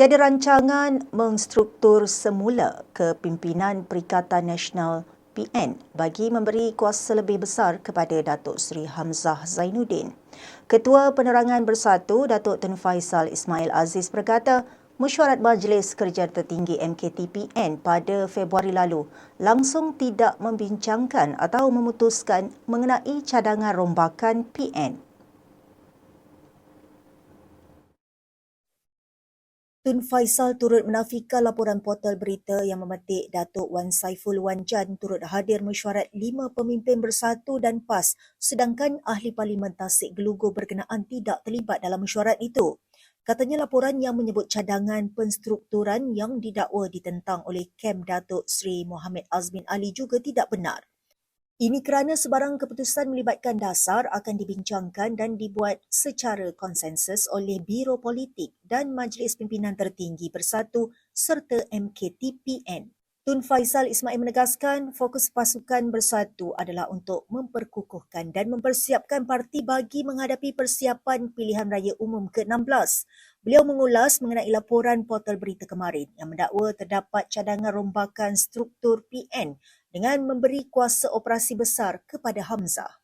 Tiada rancangan mengstruktur semula kepimpinan Perikatan Nasional PN bagi memberi kuasa lebih besar kepada Datuk Seri Hamzah Zainuddin. Ketua Penerangan Bersatu Datuk Tun Faisal Ismail Aziz berkata, mesyuarat Majlis Kerja Tertinggi MKTPN pada Februari lalu langsung tidak membincangkan atau memutuskan mengenai cadangan rombakan PN. Tun Faisal turut menafikan laporan portal berita yang memetik Datuk Wan Saiful Wan Jan turut hadir mesyuarat lima pemimpin bersatu dan PAS sedangkan ahli parlimen Tasik Gelugu berkenaan tidak terlibat dalam mesyuarat itu. Katanya laporan yang menyebut cadangan penstrukturan yang didakwa ditentang oleh Kem Datuk Sri Muhammad Azmin Ali juga tidak benar. Ini kerana sebarang keputusan melibatkan dasar akan dibincangkan dan dibuat secara konsensus oleh Biro Politik dan Majlis Pimpinan Tertinggi Bersatu serta MKTPN. Tun Faisal Ismail menegaskan fokus pasukan bersatu adalah untuk memperkukuhkan dan mempersiapkan parti bagi menghadapi persiapan pilihan raya umum ke-16. Beliau mengulas mengenai laporan portal berita kemarin yang mendakwa terdapat cadangan rombakan struktur PN dengan memberi kuasa operasi besar kepada Hamzah.